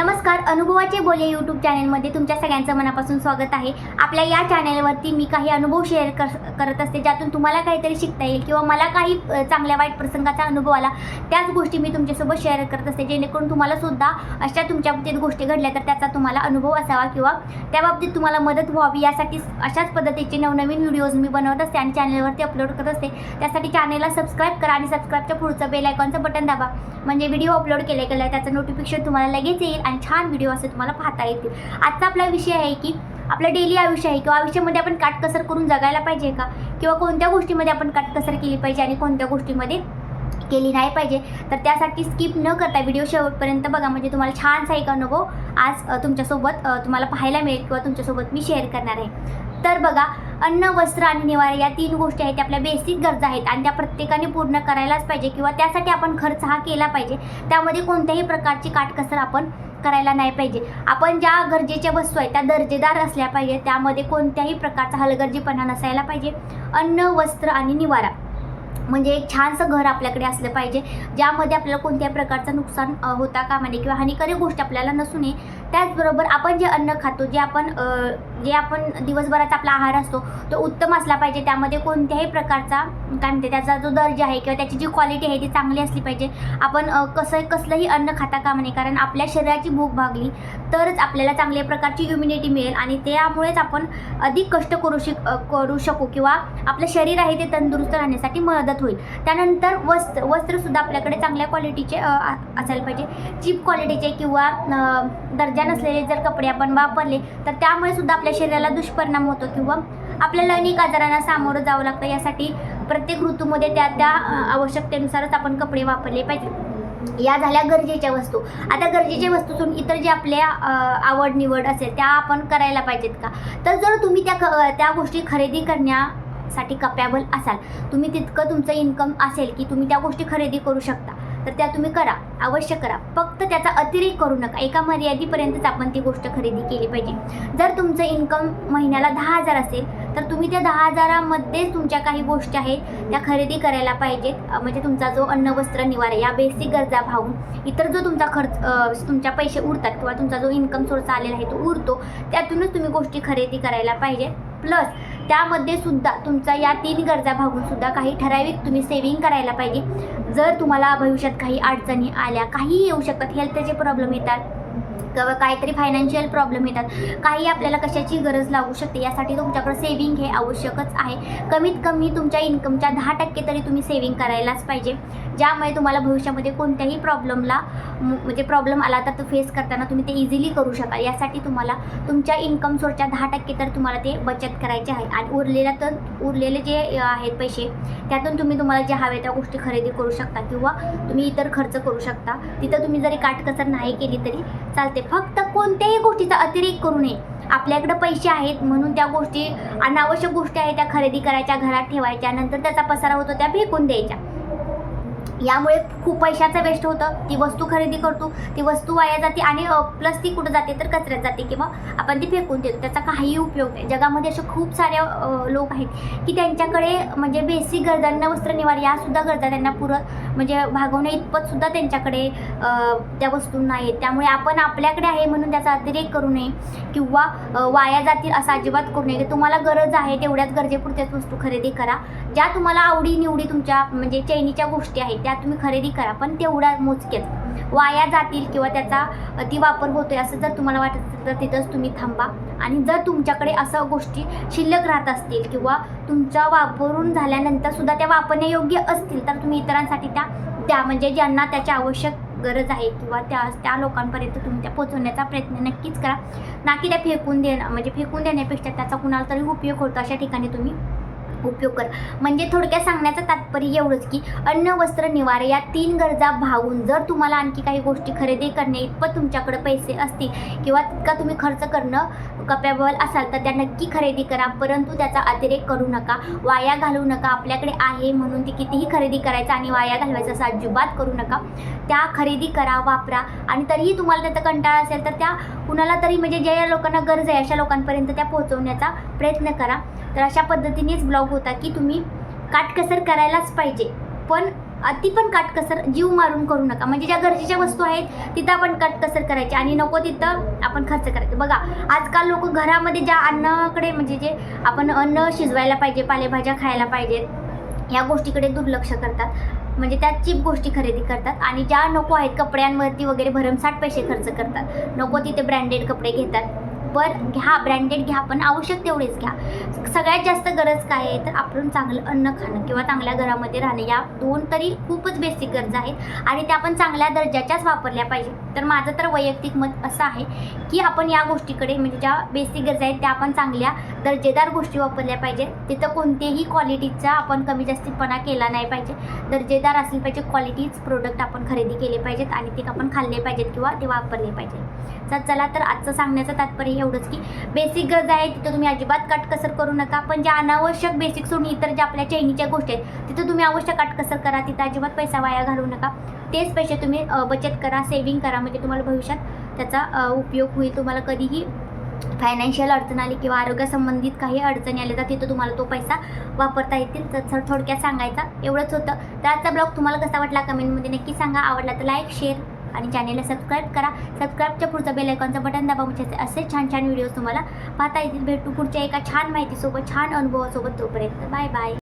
नमस्कार अनुभवाचे बोले यूट्यूब चॅनलमध्ये तुमच्या सगळ्यांचं मनापासून स्वागत आहे. आपल्या या चॅनलवरती मी काही अनुभव शेअर कर करत असते ज्यातून तुम्हाला काहीतरी शिकता येईल किंवा मला काही चांगल्या वाईट प्रसंगाचा अनुभव आला त्याच गोष्टी मी तुमच्यासोबत शेअर करत असते जेणेकरून तुम्हाला सुद्धा अशा तुमच्या बाबतीत गोष्टी घडल्या तर त्याचा तुम्हाला अनुभव असावा किंवा त्या बाबतीत तुम्हाला मदत व्हावी यासाठी अशाच पद्धतीचे नवनवीन व्हिडिओज मी बनवत असते आणि चॅनलवरती अपलोड करत असते. त्यासाठी चॅनलला सबस्क्राईब करा आणि सबस्क्राईबच्या पुढचं बेल आयकॉनचं बटन दाबा. म्हणजे व्हिडिओ अपलोड केले गेला त्याचं नोटिफिकेशन तुम्हाला लगेच येईल आणि छान व्हिडिओ असे तुम्हाला पाहता येतील. आजचा आपला विषय आहे की आपलं डेली आयुष्य आहे किंवा आयुष्यामध्ये आपण काटकसर करून जगायला पाहिजे का? किंवा कोणत्या गोष्टीमध्ये आपण काटकसर केली पाहिजे आणि कोणत्या गोष्टीमध्ये केली नाही पाहिजे? तर त्यासाठी स्किप न करता व्हिडिओ शेवटपर्यंत बघा. म्हणजे तुम्हाला छानसा एक अनुभव आज तुमच्यासोबत तुम्हाला पाहायला मिळेल किंवा तुमच्यासोबत मी शेअर करणार आहे. तर बघा अन्न वस्त्र आणि निवारा या तीन गोष्टी आहेत त्या आपल्या बेसिक गरजा आहेत आणि त्या प्रत्येकाने पूर्ण करायलाच पाहिजे किंवा त्यासाठी आपण खर्च हा केला पाहिजे. त्यामध्ये कोणत्याही प्रकारची काटकसर आपण करायला नाही पाहिजे. आपण ज्या गरजेच्या वस्तू आहेत त्या दर्जेदार असल्या पाहिजे त्यामध्ये कोणत्याही प्रकारचा हलगर्जीपणा नसायला पाहिजे. अन्न वस्त्र आणि निवारा म्हणजे एक छानसं घर आपल्याकडे असलं पाहिजे. ज्यामध्ये आपल्याला कोणत्याही प्रकारचं नुकसान होता कामा नये किंवा हानिकारक गोष्ट आपल्याला नसू नये. त्याचबरोबर आपण जे अन्न खातो जे आपण जे आपण दिवसभराचा आपला आहार असतो तो उत्तम असला पाहिजे. त्यामध्ये कोणत्याही प्रकारचा काय म्हणते त्याचा जो दर्जा आहे किंवा त्याची जी क्वालिटी आहे ती चांगली असली पाहिजे. आपण कसं कसलंही अन्न खाता कामा नये कारण आपल्या शरीराची भूक भागली तरच आपल्याला चांगल्या प्रकारची इम्युनिटी मिळेल आणि त्यामुळेच आपण अधिक कष्ट करू शिक करू शकू किंवा आपलं शरीर आहे ते तंदुरुस्त राहण्यासाठी मदत होईल. त्यानंतर वस्त्र वस्त्रसुद्धा आपल्याकडे चांगल्या क्वालिटीचे आ- असायला पाहिजे. चीप क्वालिटीचे किंवा दर्जा दर्जा नसलेले जर कपडे आपण वापरले तर त्यामुळे सुद्धा आपल्या शरीराला दुष्परिणाम होतो किंवा आपल्याला अनेक आजारांना सामोरं जावं लागतं. यासाठी प्रत्येक ऋतूमध्ये त्या त्या आवश्यकतेनुसारच आपण कपडे वापरले पाहिजे. या झाल्या गरजेच्या वस्तू. आता गरजेच्या वस्तूतून इतर जे आपल्या आवड निवड असेल त्या आपण करायला पाहिजेत का? तर जर तुम्ही त्या त्या गोष्टी खरेदी करण्यासाठी कपॅबल असाल तुम्ही तितकं तुमचं इन्कम असेल की तुम्ही त्या गोष्टी खरेदी करू शकता. तर त्या तुम्ही करा अवश्य करा. फक्त त्याचा अतिरेक करू नका. एका मर्यादेपर्यंतच आपण ती गोष्ट खरेदी केली पाहिजे. जर तुमचं इन्कम महिन्याला दहा हजार असेल तर तुम्ही त्या दहा हजारामध्येच तुमच्या काही गोष्टी आहेत त्या खरेदी करायला पाहिजेत. म्हणजे तुमचा जो अन्न वस्त्र निवारा या बेसिक गरजा भागून इतर जो तुमचा खर्च तुमच्या पैसे उरतात किंवा तुमचा जो इन्कम सोर्स आलेला आहे तो उरतो त्यातूनच तुम्ही गोष्टी खरेदी करायला पाहिजे प्लस त्यामध्ये सुद्धा तुमचा या तीन गरजा भागून सुद्धा काही ठराविक तुम्ही सेविंग करायला पाहिजे. जर तुम्हाला भविष्यात काही अडचणी आल्या काहीही येऊ शकतात हेल्थचे प्रॉब्लेम येतात. किंवा काहीतरी फायनान्शियल प्रॉब्लेम येतात. काही आपल्याला कशाची गरज लागू शकते यासाठी तुमच्याकडे सेविंग हे आवश्यकच आहे. कमीत कमी तुमच्या इन्कमच्या दहा टक्के तरी तुम्ही सेविंग करायलाच पाहिजे. ज्यामुळे तुम्हाला भविष्यामध्ये कोणत्याही प्रॉब्लेमला म्हणजे प्रॉब्लेम आला तर तो फेस करताना तुम्ही ते इझिली करू शकाल. यासाठी तुम्हाला तुमच्या इन्कम सोर्सच्या दहा टक्के तर तुम्हाला ते बचत करायचे आहे. आणि उरलेल्या तर उरलेले जे आहेत पैसे त्यातून तुम्ही तुम्हाला जे हवे त्या गोष्टी खरेदी करू शकता किंवा तुम्ही इतर खर्च करू शकता. तिथं तुम्ही जरी काटकसर नाही केली तरी चालते. फक्त कोणत्याही गोष्टीचा अतिरेक करू नये. आपल्याकडे पैसे आहेत म्हणून त्या गोष्टी अनावश्यक गोष्टी आहेत त्या खरेदी करायच्या घरात ठेवायच्या नंतर त्याचा पसारा होतो त्या फेकून द्यायच्या. यामुळे खूप पैशाचं वेस्ट होतं. ती वस्तू खरेदी करतो ती वस्तू वाया जाते आणि प्लस ती कुठं जाते तर कचऱ्यात जाते किंवा आपण ती फेकून देतो. त्याचा काहीही उपयोग नाही. जगामध्ये असे खूप सारे लोक आहेत की त्यांच्याकडे म्हणजे बेसिक गरजांना वस्त्र निवार यासुद्धा गरजा त्यांना पुरत म्हणजे भागवण्या इतपतसुद्धा त्यांच्याकडे त्या वस्तू नाहीत. त्यामुळे आपण आपल्याकडे आहे म्हणून त्याचा अतिरेक करू नये किंवा वाया जातील असं अजिबात करू नये. की तुम्हाला गरज आहे तेवढ्याच गरजेपुरत्याच वस्तू खरेदी करा. ज्या तुम्हाला आवडी निवडी तुमच्या म्हणजे चैनीच्या गोष्टी आहेत त्या तुम्ही खरेदी करा पण तेवढ्या मोजक्याच वाया जातील किंवा त्याचा अतिवापर होतोय असं जर तुम्हाला वाटत असेल तर तिथंच तुम्ही थांबा. आणि जर तुमच्याकडे असं गोष्टी शिल्लक राहत असतील किंवा तुमच्या वापरून झाल्यानंतर सुद्धा त्या वापरण्यायोग्य असतील तर तुम्ही इतरांसाठी त्या त्या म्हणजे ज्यांना त्याची आवश्यक गरज आहे किंवा त्या त्या लोकांपर्यंत तुम्ही त्या पोचवण्याचा प्रयत्न नक्कीच करा. ना की त्या फेकून देणं म्हणजे फेकून देण्यापेक्षा त्याचा कुणाला तरी उपयोग होतो अशा ठिकाणी तुम्ही उपयोग कर. म्हणजे थोडक्यात सांगण्याचं तात्पर्य एवढंच की अन्न वस्त्र निवारा या तीन गरजा भागून जर तुम्हाला आणखी काही गोष्टी खरेदी करणे इतपत तुमच्याकडे पैसे असतील किंवा तितका तुम्ही खर्च करणं कपॅबल असाल तर त्या नक्की खरेदी करा परंतु त्याचा अतिरेक करू नका वाया घालू नका आपल्याकडे आहे म्हणून ती कितीही खरेदी करायचं आणि वाया घालवायचं असं अजिबात करू नका. त्या खरेदी करा वापरा आणि तरीही तुम्हाला त्याचा कंटाळा असेल तर त्या कुणाला तरी म्हणजे ज्या या लोकांना गरज आहे अशा लोकांपर्यंत त्या पोहोचवण्याचा प्रयत्न करा. तर अशा पद्धतीनेच ब्लॉग होता की तुम्ही काटकसर करायलाच पाहिजे. पण अति पण काटकसर जीव मारून करू नका. म्हणजे ज्या गरजेच्या वस्तू आहेत तिथं आपण काटकसर करायची आणि नको तिथं आपण खर्च करायचं. बघा आजकाल लोक घरामध्ये ज्या अन्नाकडे म्हणजे जे आपण अन्न शिजवायला पाहिजे पालेभाज्या खायला पाहिजेत या गोष्टीकडे दुर्लक्ष करतात. म्हणजे त्या चीप गोष्टी खरेदी करतात आणि ज्या नको आहेत कपड्यांवरती वगैरे भरमसाठ पैसे खर्च करतात. नको तिथे ब्रँडेड कपडे घेतात. पर घ्या ब्रँडेड घ्या पण आवश्यक तेवढेच घ्या. सगळ्यात जास्त गरज काय आहे? तर आपण चांगलं अन्न खाणं किंवा चांगल्या घरामध्ये राहणं या दोन तरी खूपच बेसिक गरजा आहेत. आणि त्या आपण चांगल्या दर्जाच्याच वापरल्या पाहिजे तर माझं तर वैयक्तिक मत असं आहे की आपण या गोष्टीकडे म्हणजे ज्या बेसिक गरजा आहेत त्या आपण चांगल्या दर्जेदार गोष्टी वापरल्या पाहिजेत. तिथं कोणतेही क्वालिटीचा आपण कमी जास्तीपणा केला नाही पाहिजे. दर्जेदार असले पाहिजे क्वालिटीच प्रोडक्ट आपण खरेदी केले पाहिजेत आणि ते आपण खाल्ले पाहिजेत किंवा ते वापरले पाहिजे तर चला तर आजचं सांगण्याचं तात्पर्य एवढंच की बेसिक गरजा आहेत तिथं तुम्ही अजिबात काटकसर करू नका. पण ज्या अनावश्यक बेसिक सोडून इतर ज्या आपल्या चैनीच्या गोष्टी आहेत तिथं तुम्ही अवश्य काटकसर करा. तिथं अजिबात पैसा वाया घालू नका. तेच पैसे तुम्ही बचत करा सेविंग करा. म्हणजे तुम्हाला भविष्यात त्याचा उपयोग होईल. तुम्हाला कधीही फायनान्शियल अडचण आली किंवा आरोग्यासंबंधित काही अडचणी आल्या तर तिथं तुम्हाला तो पैसा वापरता येतील. तर थोडक्यात सांगायचा एवढंच होतं. तर आजचा ब्लॉग तुम्हाला कसा वाटला? कमेंटमध्ये नक्की सांगा. आवडला तर लाईक शेअर आणि चॅनेलला सबस्क्राईब करा. सबस्क्राईबच्या पुढचं बेल आयकॉनचं बटन दाबा म्हणजे असे- असे छान छान व्हिडिओज तुम्हाला पाहता येतील. भेटू पुढच्या एका छान माहितीसोबत छान अनुभवासोबत तोपर्यंत. Bye bye